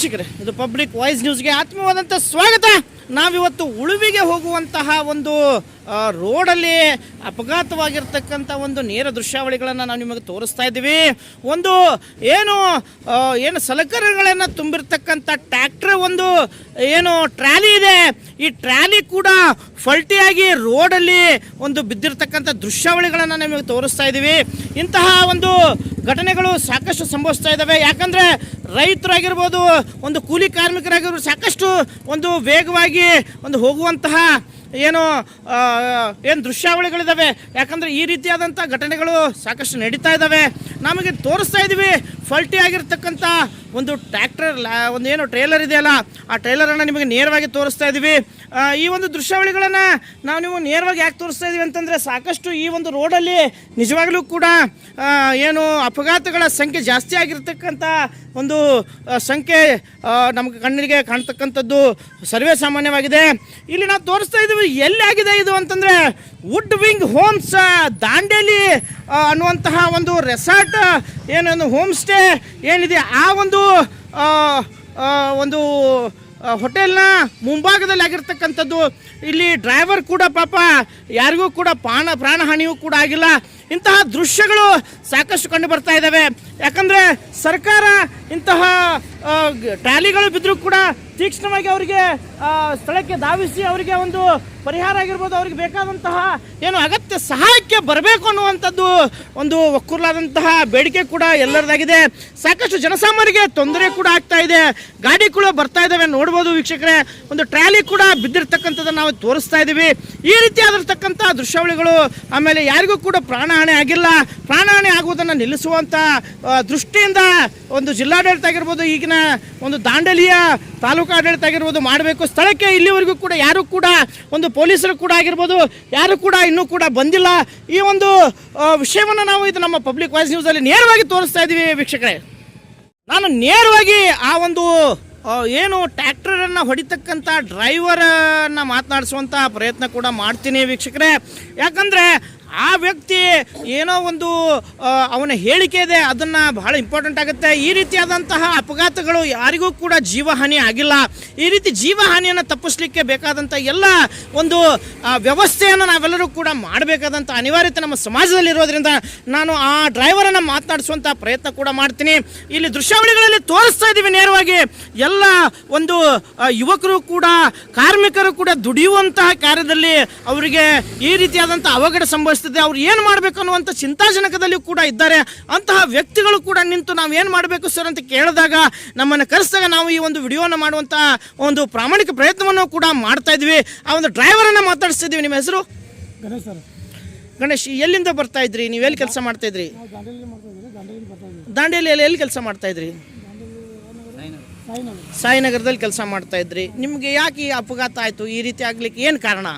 ವೀಕ್ಷಕರೇ, ಇದು public voice ನ್ಯೂಸ್ಗೆ ಆತ್ಮವಾದಂಥ ಸ್ವಾಗತ. ನಾವಿವತ್ತು ಉಳುವಿಗೆ ಹೋಗುವಂತಹ ಒಂದು ರೋಡಲ್ಲಿ ಅಪಘಾತವಾಗಿರ್ತಕ್ಕಂಥ ಒಂದು ನೇರ ದೃಶ್ಯಾವಳಿಗಳನ್ನು ನಾವು ನಿಮಗೆ ತೋರಿಸ್ತಾ ಇದ್ದೀವಿ. ಒಂದು, ಏನು ಏನು ಸಲಕರಣೆಗಳನ್ನು ತುಂಬಿರ್ತಕ್ಕಂಥ ಟ್ರ್ಯಾಕ್ಟ್ರ್, ಒಂದು, ಏನು ಟ್ರಾಲಿ ಇದೆ. ಈ ಟ್ರಾಲಿ ಕೂಡ ಫಲ್ಟಿಯಾಗಿ ರೋಡಲ್ಲಿ ಒಂದು ಬಿದ್ದಿರ್ತಕ್ಕಂಥ ದೃಶ್ಯಾವಳಿಗಳನ್ನು ನಿಮಗೆ ತೋರಿಸ್ತಾ ಇದ್ದೀವಿ. ಇಂತಹ ಒಂದು ಘಟನೆಗಳು ಸಾಕಷ್ಟು ಸಂಭವಿಸ್ತಾ ಇದ್ದಾವೆ. ಯಾಕಂದರೆ ರೈತರಾಗಿರ್ಬೋದು, ಒಂದು ಕೂಲಿ ಕಾರ್ಮಿಕರಾಗಿರ್ಬೋದು, ಸಾಕಷ್ಟು ಒಂದು ವೇಗವಾಗಿ ಒಂದು ಹೋಗುವಂತಹ ಏನು ಏನು ದೃಶ್ಯಾವಳಿಗಳಿದ್ದಾವೆ ಯಾಕಂದರೆ ಈ ರೀತಿಯಾದಂಥ ಘಟನೆಗಳು ಸಾಕಷ್ಟು ನಡೀತಾ ಇದ್ದಾವೆ. ನಮಗೆ ತೋರಿಸ್ತಾ ಇದ್ದೀವಿ, ಫಲ್ಟಿ ಆಗಿರ್ತಕ್ಕಂಥ ಒಂದು ಟ್ರ್ಯಾಕ್ಟರ್ ಒಂದು ಏನು ಟ್ರೇಲರ್ ಇದೆಯಲ್ಲ, ಆ ಟ್ರೇಲರನ್ನು ನಿಮಗೆ ನೇರವಾಗಿ ತೋರಿಸ್ತಾ ಇದ್ದೀವಿ. ಈ ಒಂದು ದೃಶ್ಯಾವಳಿಗಳನ್ನು ನಾವು ನೀವು ನೇರವಾಗಿ ಯಾಕೆ ತೋರಿಸ್ತಾ ಇದ್ದೀವಿ ಅಂತಂದರೆ ಸಾಕಷ್ಟು ಈ ಒಂದು ರೋಡಲ್ಲಿ ನಿಜವಾಗಲೂ ಕೂಡ ಏನು ಅಪಘಾತಗಳ ಸಂಖ್ಯೆ ಜಾಸ್ತಿ ಆಗಿರ್ತಕ್ಕಂಥ ಒಂದು ಸಂಖ್ಯೆ ನಮಗೆ ಕಣ್ಣಿಗೆ ಕಾಣ್ತಕ್ಕಂಥದ್ದು ಸರ್ವೇ ಸಾಮಾನ್ಯವಾಗಿದೆ. ಇಲ್ಲಿ ನಾವು ತೋರಿಸ್ತಾ ಇದ್ದೀವಿ ಎಲ್ಲಿ ಆಗಿದೆ ಇದು ಅಂತಂದರೆ ವುಡ್ ವಿಂಗ್ ಹೋಮ್ಸ್ ದಾಂಡೇಲಿ ಅನ್ನುವಂತಹ ಒಂದು ರೆಸಾರ್ಟ್, ಏನೊಂದು ಹೋಮ್ ಸ್ಟೇ ಏನಿದೆ, ಆ ಒಂದು ಒಂದು ಹೋಟೆಲ್ನ ಮುಂಭಾಗದಲ್ಲಿ ಆಗಿರ್ತಕ್ಕಂಥದ್ದು, ಇಲ್ಲಿ ಡ್ರೈವರ್ ಕೂಡ ಪಾಪ, ಯಾರಿಗೂ ಕೂಡ ಪ್ರಾಣ ಪ್ರಾಣಹಾನಿಯೂ ಕೂಡ ಆಗಿಲ್ಲ. ಇಂತಹ ದೃಶ್ಯಗಳು ಸಾಕಷ್ಟು ಕಂಡು ಬರ್ತಾ ಇದ್ದಾವೆ ಯಾಕಂದರೆ ಸರ್ಕಾರ ಇಂತಹ ಟ್ರಾಲಿಗಳು ಬಿದ್ದರೂ ಕೂಡ ತೀಕ್ಷ್ಣವಾಗಿ ಅವರಿಗೆ ಸ್ಥಳಕ್ಕೆ ಧಾವಿಸಿ ಅವರಿಗೆ ಒಂದು ಪರಿಹಾರ ಆಗಿರ್ಬೋದು, ಅವ್ರಿಗೆ ಬೇಕಾದಂತಹ ಏನು ಅಗತ್ಯ ಸಹಾಯಕ್ಕೆ ಬರಬೇಕು ಅನ್ನುವಂಥದ್ದು ಒಂದು ಒಕ್ಕೂರ್ಲಾದಂತಹ ಬೇಡಿಕೆ ಕೂಡ ಎಲ್ಲರದಾಗಿದೆ. ಸಾಕಷ್ಟು ಜನಸಾಮಾನ್ಯರಿಗೆ ತೊಂದರೆ ಕೂಡ ಆಗ್ತಾ ಇದೆ. ಗಾಡಿ ಕೂಡ ಬರ್ತಾ ಇದ್ದಾವೆ ನೋಡ್ಬೋದು ವೀಕ್ಷಕರೇ. ಒಂದು ಟ್ರಾಲಿ ಕೂಡ ಬಿದ್ದಿರ್ತಕ್ಕಂಥದ್ದನ್ನು ನಾವು ತೋರಿಸ್ತಾ ಇದ್ದೀವಿ ಈ ರೀತಿಯಾದಿರ್ತಕ್ಕಂಥ ದೃಶ್ಯಾವಳಿಗಳು ಆಮೇಲೆ ಯಾರಿಗೂ ಕೂಡ ಪ್ರಾಣಹಾನಿ ಆಗಿಲ್ಲ. ಪ್ರಾಣಹಾನಿ ಆಗುವುದನ್ನು ನಿಲ್ಲಿಸುವಂಥ ದೃಷ್ಟಿಯಿಂದ ಒಂದು ಜಿಲ್ಲಾಡಳಿತ ಆಗಿರ್ಬೋದು, ಈಗಿನ ಒಂದು ದಾಂಡಲಿಯ ತಾಲೂಕು ಆಡಳಿತ ಆಗಿರ್ಬೋದು ಮಾಡಬೇಕು. ಸ್ಥಳಕ್ಕೆ ಇಲ್ಲಿವರೆಗೂ ಕೂಡ ಯಾರು ಕೂಡ ಒಂದು ಪೊಲೀಸರು ಕೂಡ ಆಗಿರ್ಬೋದು, ಯಾರು ಕೂಡ ಇನ್ನೂ ಕೂಡ ಬಂದಿಲ್ಲ. ಈ ಒಂದು ವಿಷಯವನ್ನು ನಾವು ಇದು ನಮ್ಮ ಪಬ್ಲಿಕ್ ವಾಯ್ಸ್ ನ್ಯೂಸಲ್ಲಿ ನೇರವಾಗಿ ತೋರಿಸ್ತಾ ಇದ್ದೀವಿ ವೀಕ್ಷಕರೇ. ನಾನು ನೇರವಾಗಿ ಆ ಒಂದು ಏನು ಟ್ಯಾಕ್ಟರನ್ನು ಹೊಡಿತಕ್ಕಂಥ ಡ್ರೈವರನ್ನು ಮಾತನಾಡಿಸುವಂಥ ಪ್ರಯತ್ನ ಕೂಡ ಮಾಡ್ತೀನಿ ವೀಕ್ಷಕರೇ. ಯಾಕಂದರೆ ಆ ವ್ಯಕ್ತಿ ಏನೋ ಒಂದು ಅವನ ಹೇಳಿಕೆ ಇದೆ, ಅದನ್ನು ಬಹಳ ಇಂಪಾರ್ಟೆಂಟ್ ಆಗುತ್ತೆ. ಈ ರೀತಿಯಾದಂತಹ ಅಪಘಾತಗಳು ಯಾರಿಗೂ ಕೂಡ ಜೀವಹಾನಿ ಆಗಿಲ್ಲ. ಈ ರೀತಿ ಜೀವಹಾನಿಯನ್ನು ತಪ್ಪಿಸ್ಲಿಕ್ಕೆ ಬೇಕಾದಂಥ ಎಲ್ಲ ಒಂದು ವ್ಯವಸ್ಥೆಯನ್ನು ನಾವೆಲ್ಲರೂ ಕೂಡ ಮಾಡಬೇಕಾದಂಥ ಅನಿವಾರ್ಯತೆ ನಮ್ಮ ಸಮಾಜದಲ್ಲಿ ಇರೋದ್ರಿಂದ ನಾನು ಆ ಡ್ರೈವರನ್ನು ಮಾತನಾಡಿಸುವಂಥ ಪ್ರಯತ್ನ ಕೂಡ ಮಾಡ್ತೀನಿ. ಇಲ್ಲಿ ದೃಶ್ಯಾವಳಿಗಳಲ್ಲಿ ತೋರಿಸ್ತಾ ಇದ್ದೀವಿ ನೇರವಾಗಿ. ಎಲ್ಲ ಒಂದು ಯುವಕರು ಕೂಡ, ಕಾರ್ಮಿಕರು ಕೂಡ ದುಡಿಯುವಂತಹ ಕಾರ್ಯದಲ್ಲಿ ಅವರಿಗೆ ಈ ರೀತಿಯಾದಂಥ ಅವಘಡ ಸಂಭವಿಸ್ತದೆ ಅವ್ರು ಏನು ಮಾಡಬೇಕು ಅನ್ನುವಂಥ ಚಿಂತಾಜನಕದಲ್ಲಿ ಕೂಡ ಇದ್ದಾರೆ. ಅಂತಹ ವ್ಯಕ್ತಿಗಳು ಕೂಡ ನಿಂತು ನಾವು ಏನು ಮಾಡಬೇಕು ಸರ್ ಅಂತ ಕೇಳಿದಾಗ ನಮ್ಮನ್ನು ಕರೆಸಿದಾಗ ನಾವು ಈ ಒಂದು ವಿಡಿಯೋನ ಮಾಡುವಂಥ ಒಂದು ಪ್ರಾಮಾಣಿಕ ಪ್ರಯತ್ನವನ್ನು ಕೂಡ ಮಾಡ್ತಾ ಇದ್ವಿ. ಆ ಒಂದು ಡ್ರೈವರನ್ನು ಮಾತಾಡಿಸ್ತಿದ್ವಿ. ನಿಮ್ಮ ಹೆಸರು? ಗಣೇಶ್ ಸರ್. ಗಣೇಶ್ ಎಲ್ಲಿಂದ ಬರ್ತಾ ಇದ್ರಿ? ನೀವು ಎಲ್ಲಿ ಕೆಲಸ ಮಾಡ್ತಾ ಇದ್ರಿ? ದಾಂಡೇಲಿಯಲ್ಲಿ ಎಲ್ಲಿ ಕೆಲಸ ಮಾಡ್ತಾ ಇದ್ರಿ? ಸಾಯಿನಗರ. ಸಾಯಿನಗರದಲ್ಲಿ ಕೆಲಸ ಮಾಡ್ತಾ ಇದ್ರಿ. ನಿಮಗೆ ಯಾಕೆ ಈ ಅಪಘಾತ ಆಯಿತು? ಈ ರೀತಿ ಆಗ್ಲಿಕ್ಕೆ ಏನು ಕಾರಣ?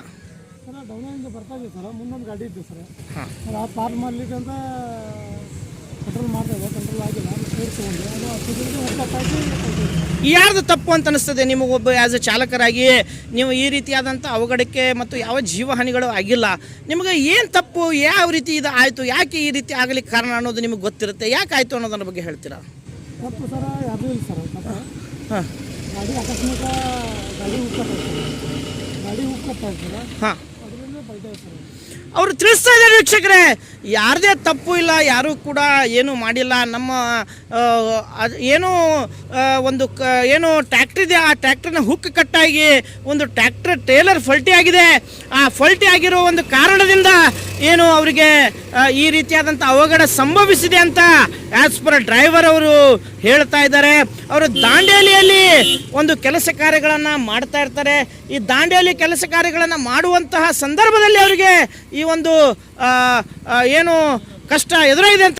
ಇದ್ದೀವಿ ಸರ್. ಮುಂದೊಂದು ಗಾಡಿ ಇತ್ತು ಸರ್. ಆ ಪಾರ್ಕ್ ಮಾಡ್ಲಿಕ್ಕೆ ಅಂತ ಕಂಟ್ರೋಲ್ ಮಾಡ್ತಾ ಕಂಟ್ರೋಲ್ ಆಗಿಲ್ಲ. ಅದು ಯಾರ್ದು ತಪ್ಪು ಅಂತ ಅನಿಸ್ತದೆ? ನಿಮಗೊಬ್ಬ ಆ್ಯಸ್ ಎ ಚಾಲಕರಾಗಿ ನೀವು ಈ ರೀತಿಯಾದಂಥ ಅವಘಡಕ್ಕೆ ಮತ್ತು ಯಾವ ಜೀವಹಾನಿಗಳು ಆಗಿಲ್ಲ. ನಿಮಗೆ ಏನು ತಪ್ಪು? ಯಾವ ರೀತಿ ಇದು ಆಯಿತು? ಯಾಕೆ ಈ ರೀತಿ ಆಗಲಿಕ್ಕೆ ಕಾರಣ ಅನ್ನೋದು ನಿಮಗೆ ಗೊತ್ತಿರುತ್ತೆ? ಯಾಕೆ ಆಯಿತು ಅನ್ನೋದನ್ನ ಬಗ್ಗೆ ಹೇಳ್ತೀರಾ? ತಪ್ಪು ಸರ ಯಾವುದೂ ಇಲ್ಲ ಸರ್. ಹಾಂ. ಗಾಡಿ ಅಕಸ್ಮಾತ್ ಗಾಡಿ ಉಕ್ಕತ್ತ ಗಾಡಿ ಹಾಂ. ಅವರು ತಿಳಿಸ್ತಾ ಇದ್ದಾರೆ ವೀಕ್ಷಕರೇ. ಯಾರದೇ ತಪ್ಪು ಇಲ್ಲ, ಯಾರೂ ಕೂಡ ಏನು ಮಾಡಿಲ್ಲ. ನಮ್ಮ ಏನು ಒಂದು ಕ, ಏನು ಟ್ಯಾಕ್ಟ್ರ್ ಇದೆ. ಆ ಟ್ಯಾಕ್ಟ್ರಿನ ಹುಕ್ ಕಟ್ಟಾಗಿ ಒಂದು ಟ್ಯಾಕ್ಟ್ರ್ ಟೇಲರ್ ಫಲ್ಟಿ ಆಗಿದೆ ಆ ಫಲ್ಟಿ ಆಗಿರೋ ಒಂದು ಕಾರಣದಿಂದ ಏನು ಅವರಿಗೆ ಈ ರೀತಿಯಾದಂಥ ಅವಘಡ ಸಂಭವಿಸಿದೆ ಅಂತ ಆ್ಯಸ್ ಪರ್ ಡ್ರೈವರ್ ಅವರು ಹೇಳ್ತಾ ಇದ್ದಾರೆ. ಅವರು ದಾಂಡೇಲಿಯಲ್ಲಿ ಒಂದು ಕೆಲಸ ಕಾರ್ಯಗಳನ್ನು ಮಾಡ್ತಾ ಇರ್ತಾರೆ. ಈ ದಾಂಡೇಲಿ ಕೆಲಸ ಕಾರ್ಯಗಳನ್ನು ಮಾಡುವಂತಹ ಸಂದರ್ಭದಲ್ಲಿ ಅವರಿಗೆ ಈ ಒಂದು ಏನು ಕಷ್ಟ ಎದುರಾಗಿದೆ ಅಂತ